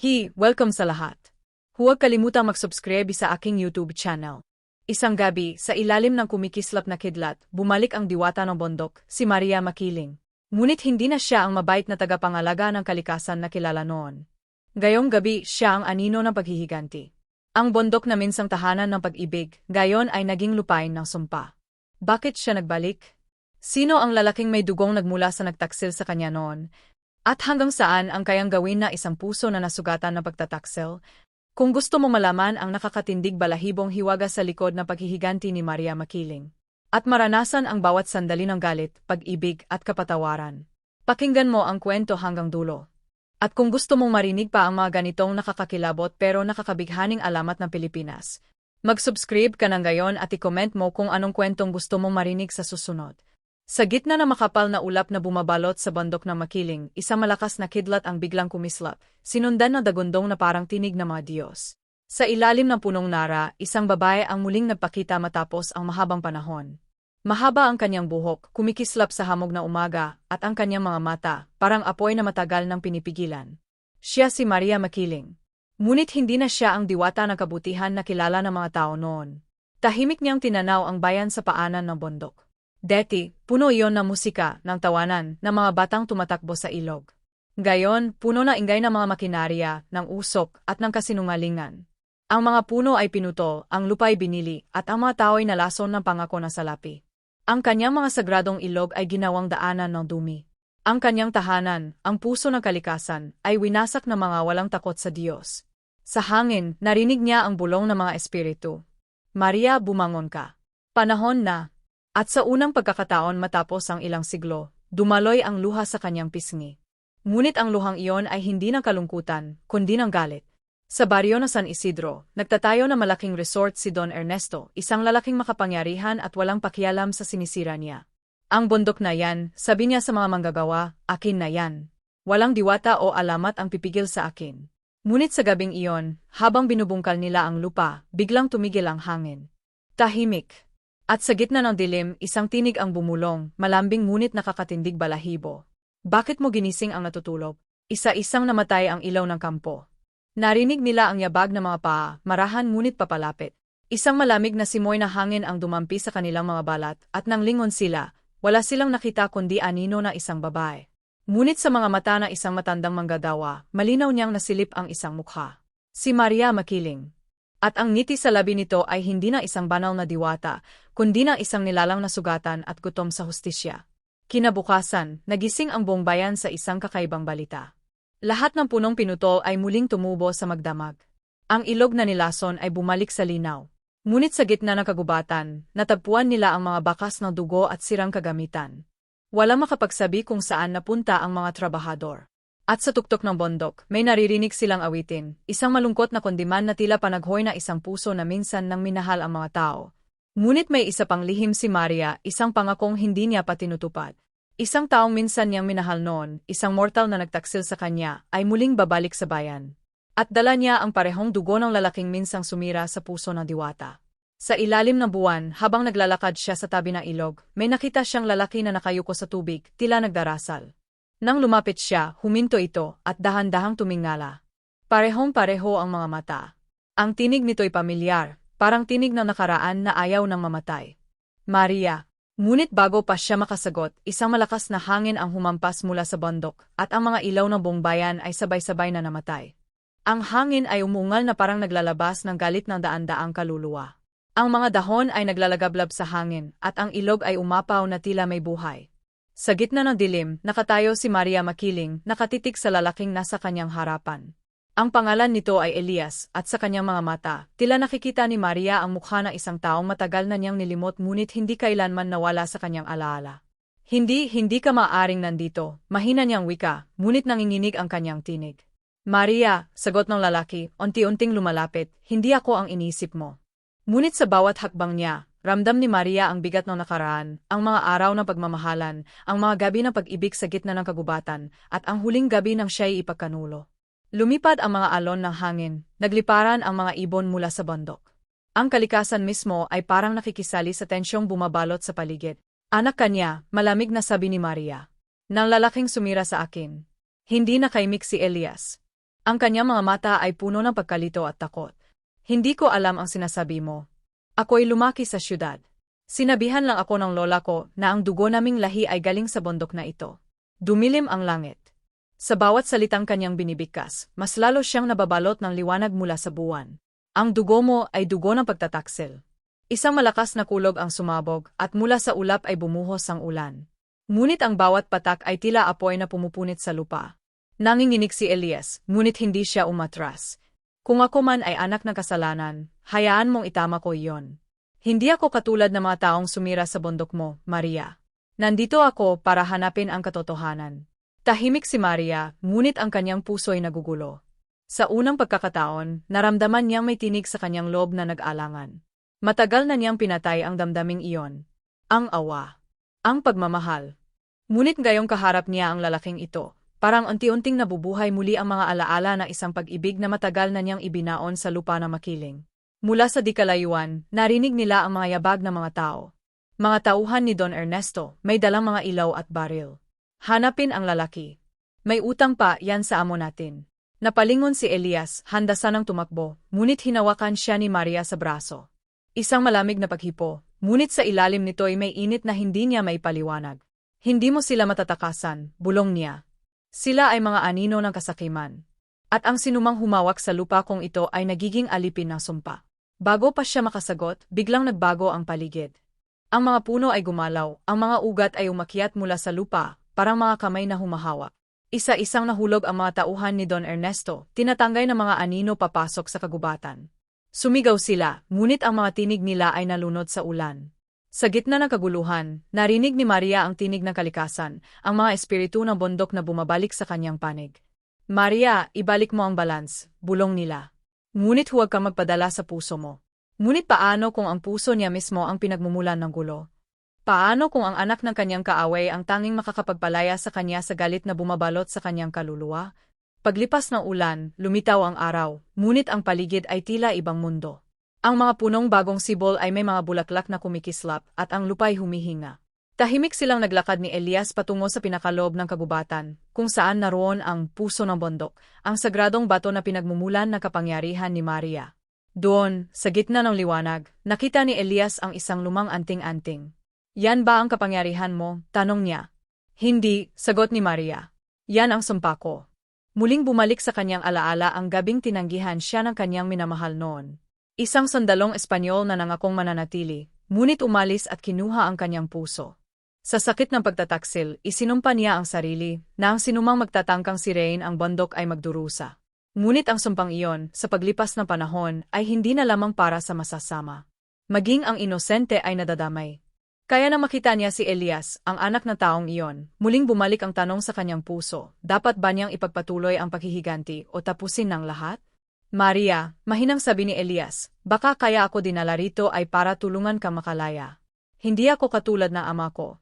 Hi, welcome sa lahat. Huwag kalimutang mag-subscribe sa aking YouTube channel. Isang gabi, sa ilalim ng kumikislap na kidlat, bumalik ang diwata ng bundok, si Maria Makiling. Ngunit hindi na siya ang mabait na tagapangalaga ng kalikasan na kilala noon. Gayong gabi, siya ang anino ng paghihiganti. Ang bundok na minsang tahanan ng pag-ibig, gayon ay naging lupain ng sumpa. Bakit siya nagbalik? Sino ang lalaking may dugong nagmula sa nagtaksil sa kanya noon? At hanggang saan ang kayang gawin na isang puso na nasugatan ng pagtataksil? Kung gusto mo malaman ang nakakatindig balahibong hiwaga sa likod ng paghihiganti ni Maria Makiling, at maranasan ang bawat sandali ng galit, pag-ibig at kapatawaran. Pakinggan mo ang kwento hanggang dulo. At kung gusto mong marinig pa ang mga ganitong nakakakilabot pero nakakabighaning alamat ng Pilipinas, mag-subscribe ka ng gayon at i-comment mo kung anong kwentong gusto mong marinig sa susunod. Sa gitna ng makapal na ulap na bumabalot sa bandok ng makiling, isang malakas na kidlat ang biglang kumislap, sinundan ng dagundong na parang tinig ng mga Diyos. Sa ilalim ng punong nara, isang babae ang muling nagpakita matapos ang mahabang panahon. Mahaba ang kanyang buhok, kumikislap sa hamog na umaga, at ang kanyang mga mata, parang apoy na matagal nang pinipigilan. Siya si Maria Makiling. Ngunit hindi na siya ang diwata ng kabutihan na kilala ng mga tao noon. Tahimik niyang tinanaw ang bayan sa paanan ng bundok. Deti, puno iyon ng musika, ng tawanan, ng mga batang tumatakbo sa ilog. Gayon, puno na ingay ng mga makinarya, ng usok, at ng kasinungalingan. Ang mga puno ay pinuto, ang lupa ay binili, at ang mga tao ay nalason ng pangako na salapi. Ang kanyang mga sagradong ilog ay ginawang daanan ng dumi. Ang kanyang tahanan, ang puso ng kalikasan, ay winasak ng mga walang takot sa Diyos. Sa hangin, narinig niya ang bulong ng mga espiritu. Maria, bumangon ka. Panahon na, at sa unang pagkakataon matapos ang ilang siglo, dumaloy ang luha sa kanyang pisngi. Ngunit ang luhang iyon ay hindi ng kalungkutan, kundi ng galit. Sa baryo na San Isidro, nagtatayo na malaking resort si Don Ernesto, isang lalaking makapangyarihan at walang pakialam sa sinisira niya. Ang bundok na yan, sabi niya sa mga manggagawa, akin na yan. Walang diwata o alamat ang pipigil sa akin. Ngunit sa gabing iyon, habang binubungkal nila ang lupa, biglang tumigil ang hangin. Tahimik, at sa gitna ng dilim, isang tinig ang bumulong, malambing ngunit nakakatindig balahibo. Bakit mo ginising ang natutulog? Isa-isang namatay ang ilaw ng kampo. Narinig nila ang yabag ng mga paa, marahan ngunit papalapit. Isang malamig na simoy na hangin ang dumampi sa kanilang mga balat, at nang lingon sila, wala silang nakita kundi anino na isang babae. Ngunit sa mga mata na isang matandang manggadawa, malinaw niyang nasilip ang isang mukha. Si Maria Makiling. At ang ngiti sa labi nito ay hindi na isang banal na diwata, kundi na isang nilalang na sugatan at gutom sa hustisya. Kinabukasan, nagising ang buong bayan sa isang kakaibang balita. Lahat ng punong pinutol ay muling tumubo sa magdamag. Ang ilog na nilason ay bumalik sa linaw. Ngunit sa gitna ng kagubatan, natagpuan nila ang mga bakas ng dugo at sirang kagamitan. Wala makapagsabi kung saan napunta ang mga trabahador. At sa tuktok ng bondok, may naririnig silang awitin, isang malungkot na kondiman na tila panaghoy na isang puso na minsan nang minahal ang mga tao. Ngunit may isa pang lihim si Maria, isang pangakong hindi niya pa tinutupad. Isang taong minsan niyang minahal noon, isang mortal na nagtaksil sa kanya, ay muling babalik sa bayan. At dala niya ang parehong dugo ng lalaking minsang sumira sa puso ng diwata. Sa ilalim ng buwan, habang naglalakad siya sa tabi ng ilog, may nakita siyang lalaki na nakayuko sa tubig, tila nagdarasal. Nang lumapit siya, huminto ito, at dahan-dahang tumingala. Parehong-pareho ang mga mata. Ang tinig nito'y pamilyar, parang tinig ng nakaraan na ayaw ng mamatay. Maria. Ngunit bago pa siya makasagot, isang malakas na hangin ang humampas mula sa bundok, at ang mga ilaw ng buong bayan ay sabay-sabay na namatay. Ang hangin ay umungal na parang naglalabas ng galit ng daan-daang kaluluwa. Ang mga dahon ay naglalagablab sa hangin, at ang ilog ay umapaw na tila may buhay. Sa gitna ng dilim, nakatayo si Maria Makiling, nakatitik sa lalaking nasa kanyang harapan. Ang pangalan nito ay Elias, at sa kanyang mga mata, tila nakikita ni Maria ang mukha ng isang taong matagal na niyang nilimot ngunit hindi kailanman nawala sa kanyang alaala. Hindi, hindi ka maaring nandito, mahina niyang wika, ngunit nanginginig ang kanyang tinig. Maria, sagot ng lalaki, unti-unting lumalapit, hindi ako ang inisip mo. Ngunit sa bawat hakbang niya, Ramdam ni Maria ang bigat ng nakaraan, ang mga araw ng pagmamahalan, ang mga gabi ng pag-ibig sa gitna ng kagubatan, at ang huling gabi ng siya'y ipagkanulo. Lumipad ang mga alon ng hangin, nagliparan ang mga ibon mula sa bundok. Ang kalikasan mismo ay parang nakikisali sa tensyong bumabalot sa paligid. Anak kanya, malamig na sabi ni Maria. Nang lalaking sumira sa akin. Hindi nakaimik si Elias. Ang kanyang mga mata ay puno ng pagkalito at takot. Hindi ko alam ang sinasabi mo. Ako'y lumaki sa syudad. Sinabihan lang ako ng lola ko na ang dugo naming lahi ay galing sa bundok na ito. Dumilim ang langit. Sa bawat salitang kanyang binibigkas, mas lalo siyang nababalot ng liwanag mula sa buwan. Ang dugo mo ay dugo ng pagtataksil. Isang malakas na kulog ang sumabog at mula sa ulap ay bumuhos ang ulan. Ngunit ang bawat patak ay tila apoy na pumupunit sa lupa. Nanginginig si Elias, ngunit hindi siya umatras. Kung ako man ay anak ng kasalanan, hayaan mong itama ko iyon. Hindi ako katulad ng mga taong sumira sa bundok mo, Maria. Nandito ako para hanapin ang katotohanan. Tahimik si Maria, ngunit ang kanyang puso'y nagugulo. Sa unang pagkakataon, naramdaman niyang may tinig sa kanyang loob na nag-alangan. Matagal na niyang pinatay ang damdaming iyon. Ang awa. Ang pagmamahal. Ngunit gayong kaharap niya ang lalaking ito, parang unti-unting nabubuhay muli ang mga alaala ng isang pag-ibig na matagal na niyang ibinaon sa lupa na makiling. Mula sa dikalayuan, narinig nila ang mga yabag ng mga tao. Mga tauhan ni Don Ernesto, may dalang mga ilaw at baril. Hanapin ang lalaki. May utang pa yan sa amo natin. Napalingon si Elias, handa sanang tumakbo, ngunit hinawakan siya ni Maria sa braso. Isang malamig na paghipo, ngunit sa ilalim nito ay may init na hindi niya maipaliwanag. Hindi mo sila matatakasan, bulong niya. Sila ay mga anino ng kasakiman. At ang sinumang humawak sa lupa kung ito ay nagiging alipin ng sumpa. Bago pa siya makasagot, biglang nagbago ang paligid. Ang mga puno ay gumalaw, ang mga ugat ay umakyat mula sa lupa, parang mga kamay na humahawak. Isa-isang nahulog ang mga tauhan ni Don Ernesto, tinatangay ng mga anino papasok sa kagubatan. Sumigaw sila, ngunit ang mga tinig nila ay nalunod sa ulan. Sa gitna ng kaguluhan, narinig ni Maria ang tinig ng kalikasan, ang mga espiritu ng bundok na bumabalik sa kanyang panig. Maria, ibalik mo ang balance, bulong nila. Ngunit huwag kang magpadala sa puso mo. Ngunit paano kung ang puso niya mismo ang pinagmumulan ng gulo? Paano kung ang anak ng kanyang kaaway ang tanging makakapagpalaya sa kanya sa galit na bumabalot sa kanyang kaluluwa? Paglipas ng ulan, lumitaw ang araw, ngunit ang paligid ay tila ibang mundo. Ang mga punong bagong sibol ay may mga bulaklak na kumikislap at ang lupay humihinga. Tahimik silang naglakad ni Elias patungo sa pinakaloob ng kagubatan, kung saan naroon ang puso ng bundok, ang sagradong bato na pinagmumulan ng kapangyarihan ni Maria. Doon, sa gitna ng liwanag, nakita ni Elias ang isang lumang anting-anting. Yan ba ang kapangyarihan mo? Tanong niya. Hindi, sagot ni Maria. Yan ang sumpa ko. Muling bumalik sa kanyang alaala ang gabing tinanggihan siya ng kanyang minamahal noon. Isang sandalong Espanyol na nangakong mananatili, ngunit umalis at kinuha ang kanyang puso. Sa sakit ng pagtataksil, isinumpa niya ang sarili, na ang sinumang magtatangkang si Rain ang bundok ay magdurusa. Ngunit ang sumpang iyon, sa paglipas ng panahon, ay hindi na lamang para sa masasama. Maging ang inosente ay nadadamay, kaya na makita niya si Elias, ang anak na taong iyon, muling bumalik ang tanong sa kanyang puso, dapat ba niyang ipagpatuloy ang paghihiganti o tapusin ng lahat? Maria, mahinang sabi ni Elias, baka kaya ako dinala rito ay para tulungan ka makalaya. Hindi ako katulad ng ama ko.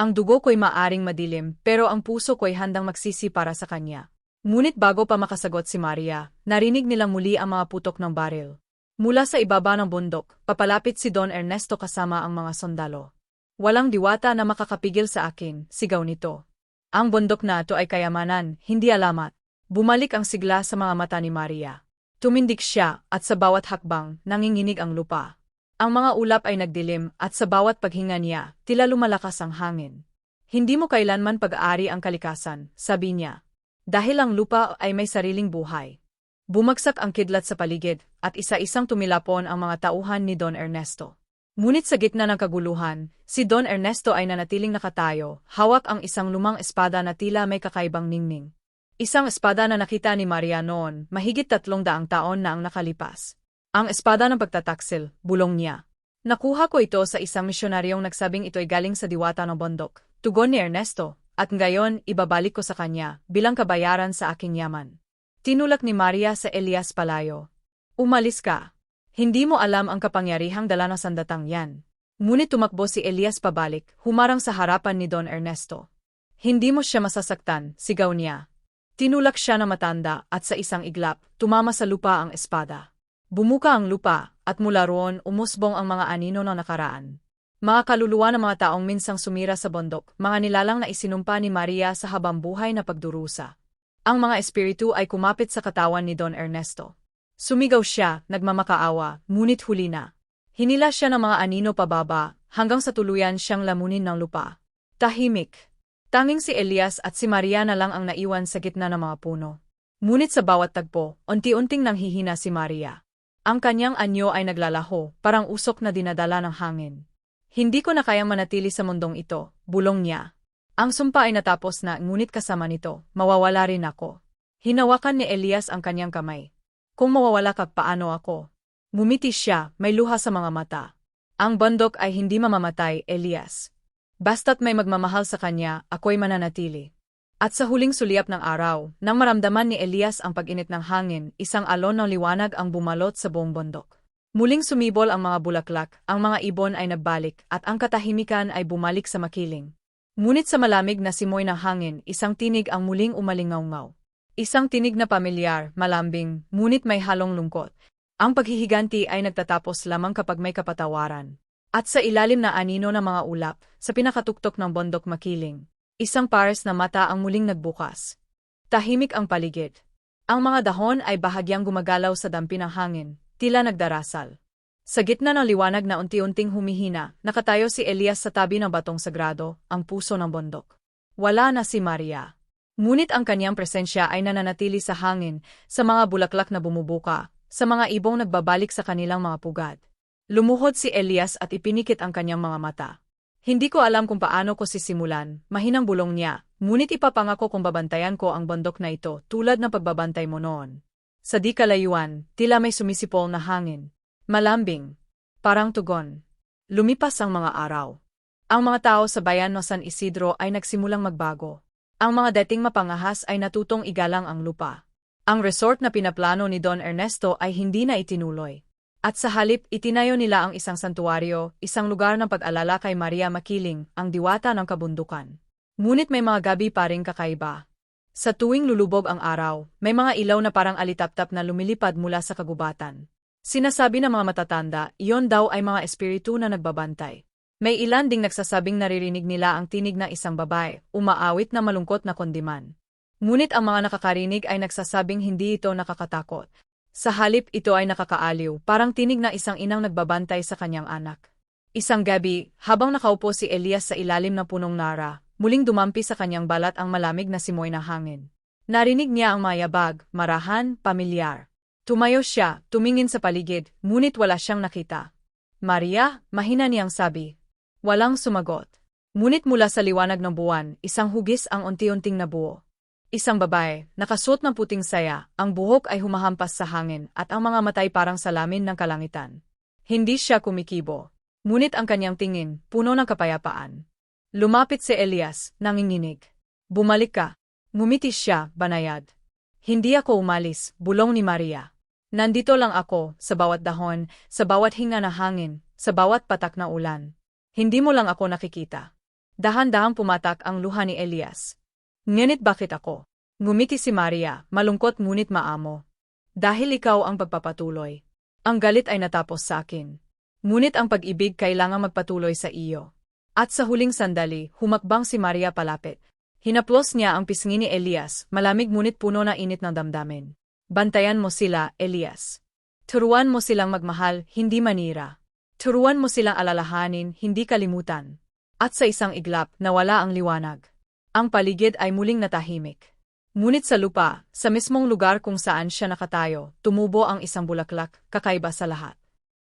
Ang dugo ko'y maaring madilim, pero ang puso ko'y handang magsisi para sa kanya. Ngunit bago pa makasagot si Maria, narinig nilang muli ang mga putok ng baril. Mula sa ibaba ng bundok, papalapit si Don Ernesto kasama ang mga sundalo. Walang diwata na makakapigil sa akin, sigaw nito. Ang bundok na ito ay kayamanan, hindi alamat. Bumalik ang sigla sa mga mata ni Maria. Tumindik siya, at sa bawat hakbang, nanginginig ang lupa. Ang mga ulap ay nagdilim, at sa bawat paghinga niya, tila lumalakas ang hangin. Hindi mo kailanman pag-aari ang kalikasan, sabi niya. Dahil ang lupa ay may sariling buhay. Bumagsak ang kidlat sa paligid, at isa-isang tumilapon ang mga tauhan ni Don Ernesto. Ngunit sa gitna ng kaguluhan, si Don Ernesto ay nanatiling nakatayo, hawak ang isang lumang espada na tila may kakaibang ningning. Isang espada na nakita ni Maria noon, mahigit tatlong daang taon na ang nakalipas. Ang espada ng pagtataksil, bulong niya. Nakuha ko ito sa isang misyonaryong nagsabing ito'y galing sa diwata ng bundok. Tugon ni Ernesto, at ngayon ibabalik ko sa kanya, bilang kabayaran sa aking yaman. Tinulak ni Maria sa Elias Palayo. Umalis ka, hindi mo alam ang kapangyarihang dala ng sandatang yan. Ngunit tumakbo si Elias pabalik, humarang sa harapan ni Don Ernesto. Hindi mo siya masasaktan, sigaw niya. Tinulak siya na matanda at sa isang iglap, tumama sa lupa ang espada. Bumuka ang lupa, at mula roon umusbong ang mga anino ng nakaraan. Mga kaluluwa ng mga taong minsang sumira sa bundok, mga nilalang na isinumpa ni Maria sa habang buhay na pagdurusa. Ang mga espiritu ay kumapit sa katawan ni Don Ernesto. Sumigaw siya, nagmamakaawa, ngunit huli na. Hinila siya ng mga anino pababa, hanggang sa tuluyan siyang lamunin ng lupa. Tahimik. Tanging si Elias at si Maria na lang ang naiwan sa gitna ng mga puno. Ngunit sa bawat tagpo, unti-unting nanghihina si Maria. Ang kanyang anyo ay naglalaho, parang usok na dinadala ng hangin. Hindi ko na kayang manatili sa mundong ito, bulong niya. Ang sumpa ay natapos na, ngunit kasama nito, mawawala rin ako. Hinawakan ni Elias ang kanyang kamay. Kung mawawala ka, paano ako? Ngumiti siya, may luha sa mga mata. Ang bundok ay hindi mamamatay, Elias. Basta't may magmamahal sa kanya, ako'y mananatili. At sa huling sulyap ng araw, nang maramdaman ni Elias ang pag-init ng hangin, isang alon ng liwanag ang bumalot sa buong bundok. Muling sumibol ang mga bulaklak, ang mga ibon ay nagbalik, at ang katahimikan ay bumalik sa makiling. Ngunit sa malamig na simoy ng hangin, isang tinig ang muling umalingaw-ngaw. Isang tinig na pamilyar, malambing, ngunit may halong lungkot. Ang paghihiganti ay nagtatapos lamang kapag may kapatawaran. At sa ilalim na anino ng mga ulap, sa pinakatuktok ng bondok makiling, isang pares na mata ang muling nagbukas. Tahimik ang paligid. Ang mga dahon ay bahagyang gumagalaw sa dampi ng hangin, tila nagdarasal. Sa gitna ng liwanag na unti-unting humihina, nakatayo si Elias sa tabi ng batong sagrado, ang puso ng bundok. Wala na si Maria. Ngunit ang kanyang presensya ay nananatili sa hangin, sa mga bulaklak na bumubuka, sa mga ibong nagbabalik sa kanilang mga pugad. Lumuhod si Elias at ipinikit ang kanyang mga mata. Hindi ko alam kung paano ko sisimulan, mahinang bulong niya, ngunit ipapangako kung babantayan ko ang bundok na ito tulad ng pagbabantay mo noon. Sa di kalayuan, tila may sumisipol na hangin. Malambing. Parang tugon. Lumipas ang mga araw. Ang mga tao sa bayan ng San Isidro ay nagsimulang magbago. Ang mga dating mapangahas ay natutong igalang ang lupa. Ang resort na pinaplano ni Don Ernesto ay hindi na itinuloy. At sa halip, itinayo nila ang isang santuario, isang lugar ng pag-alala kay Maria Makiling, ang diwata ng kabundukan. Ngunit may mga gabi pa ring kakaiba. Sa tuwing lulubog ang araw, may mga ilaw na parang alitaptap na lumilipad mula sa kagubatan. Sinasabi ng mga matatanda, iyon daw ay mga espiritu na nagbabantay. May ilan ding nagsasabing naririnig nila ang tinig ng isang babae, umaawit na malungkot na kondiman. Ngunit ang mga nakakarinig ay nagsasabing hindi ito nakakatakot. Sa halip ito ay nakakaaliw, parang tinig na isang inang nagbabantay sa kanyang anak. Isang gabi, habang nakaupo si Elias sa ilalim ng punong nara, muling dumampi sa kanyang balat ang malamig na simoy na hangin. Narinig niya ang mayabag, marahan, pamilyar. Tumayo siya, tumingin sa paligid, ngunit wala siyang nakita. Maria, mahina niyang sabi. Walang sumagot. Ngunit mula sa liwanag ng buwan, isang hugis ang unti-unting nabuo. Isang babae, nakasuot ng puting saya, ang buhok ay humahampas sa hangin at ang mga matay parang salamin ng kalangitan. Hindi siya kumikibo. Ngunit ang kanyang tingin, puno ng kapayapaan. Lumapit si Elias, nanginginig. Bumalik ka. Ngumiti siya, banayad. Hindi ako umalis, bulong ni Maria. Nandito lang ako, sa bawat dahon, sa bawat hinga na hangin, sa bawat patak na ulan. Hindi mo lang ako nakikita. Dahan-dahang pumatak ang luha ni Elias. Ngunit bakit ako? Ngumiti si Maria, malungkot ngunit maamo. Dahil ikaw ang pagpapatuloy. Ang galit ay natapos sa akin. Ngunit ang pag-ibig kailangang magpatuloy sa iyo. At sa huling sandali, humakbang si Maria palapit. Hinaplos niya ang pisngi ni Elias, malamig ngunit puno na init ng damdamin. Bantayan mo sila, Elias. Turuan mo silang magmahal, hindi manira. Turuan mo silang alalahanin, hindi kalimutan. At sa isang iglap, nawala ang liwanag. Ang paligid ay muling natahimik. Ngunit sa lupa, sa mismong lugar kung saan siya nakatayo, tumubo ang isang bulaklak, kakaiba sa lahat.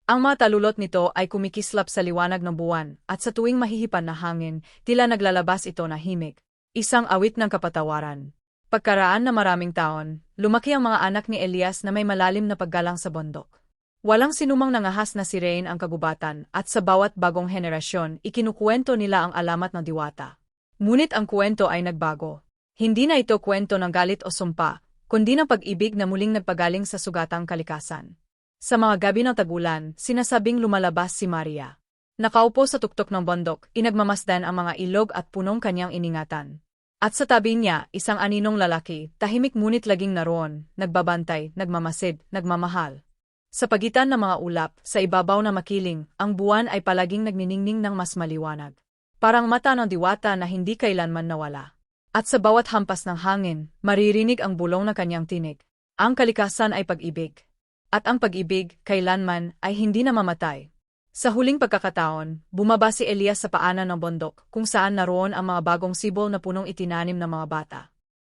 Ang mga talulot nito ay kumikislap sa liwanag ng buwan, at sa tuwing mahihipan na hangin, tila naglalabas ito na himig. Isang awit ng kapatawaran. Pagkaraan na maraming taon, lumaki ang mga anak ni Elias na may malalim na paggalang sa bundok. Walang sinumang nangahas na si Rain ang kagubatan at sa bawat bagong henerasyon ikinukwento nila ang alamat ng diwata. Ngunit ang kwento ay nagbago. Hindi na ito kwento ng galit o sumpa, kundi ng pag-ibig na muling nagpagaling sa sugatang kalikasan. Sa mga gabi ng tagulan, sinasabing lumalabas si Maria. Nakaupo sa tuktok ng bundok, inagmamasdan ang mga ilog at punong kanyang iningatan. At sa tabi niya, isang aninong lalaki, tahimik ngunit laging naroon, nagbabantay, nagmamasid, nagmamahal. Sa pagitan ng mga ulap, sa ibabaw na makiling, ang buwan ay palaging nagniningning ng mas maliwanag. Parang mata ng diwata na hindi kailanman nawala. At sa bawat hampas ng hangin, maririnig ang bulong ng kanyang tinig. Ang kalikasan ay pag-ibig. At ang pag-ibig, kailanman, ay hindi na mamatay. Sa huling pagkakataon, bumaba si Elias sa paanan ng bundok, kung saan naroon ang mga bagong sibol na punong itinanim ng mga bata.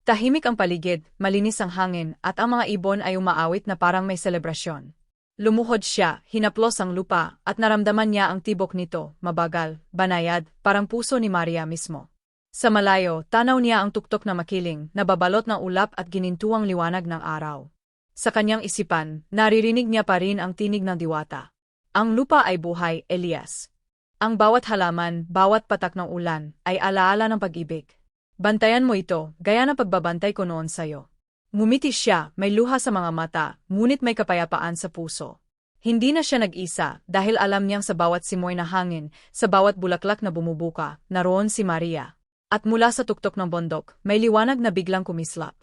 Tahimik ang paligid, malinis ang hangin, at ang mga ibon ay umaawit na parang may selebrasyon. Lumuhod siya, hinaplos ang lupa, at naramdaman niya ang tibok nito, mabagal, banayad, parang puso ni Maria mismo. Sa malayo, tanaw niya ang tuktok na makiling, nababalot ng ulap at ginintuang liwanag ng araw. Sa kanyang isipan, naririnig niya pa rin ang tinig ng diwata. Ang lupa ay buhay, Elias. Ang bawat halaman, bawat patak ng ulan, ay alaala ng pag-ibig. Bantayan mo ito, gaya ng pagbabantay ko noon sa'yo. Ngumiti siya, may luha sa mga mata, ngunit may kapayapaan sa puso. Hindi na siya nag-isa, dahil alam niyang sa bawat simoy na hangin, sa bawat bulaklak na bumubuka, naroon si Maria. At mula sa tuktok ng bundok, may liwanag na biglang kumislap.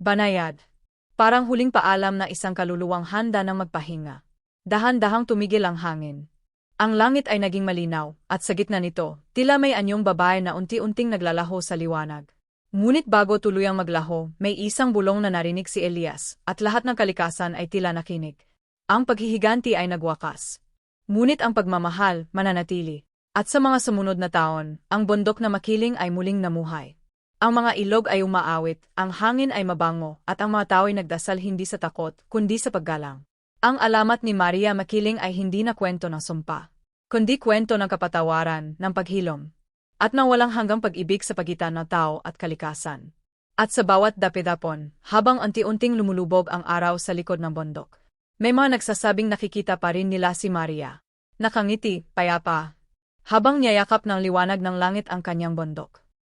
Banayad. Parang huling paalam na isang kaluluwang handa ng magpahinga. Dahan-dahang tumigil ang hangin. Ang langit ay naging malinaw, at sa gitna nito, tila may anyong babae na unti-unting naglalaho sa liwanag. Ngunit bago tuluyang maglaho, may isang bulong na narinig si Elias, at lahat ng kalikasan ay tila nakinig. Ang paghihiganti ay nagwakas. Ngunit ang pagmamahal, mananatili. At sa mga sumunod na taon, ang bundok na makiling ay muling namuhay. Ang mga ilog ay umaawit, ang hangin ay mabango, at ang mga tao ay nagdasal hindi sa takot, kundi sa paggalang. Ang alamat ni Maria Makiling ay hindi na kwento ng sumpa, kundi kwento ng kapatawaran, ng paghilom, at ng walang hanggang pag-ibig sa pagitan ng tao at kalikasan. At sa bawat dapidapon, habang unti-unting lumulubog ang araw sa likod ng bundok, may mga nagsasabing nakikita pa rin nila si Maria. Nakangiti, payapa, habang niyayakap ng liwanag ng langit ang kanyang bundok.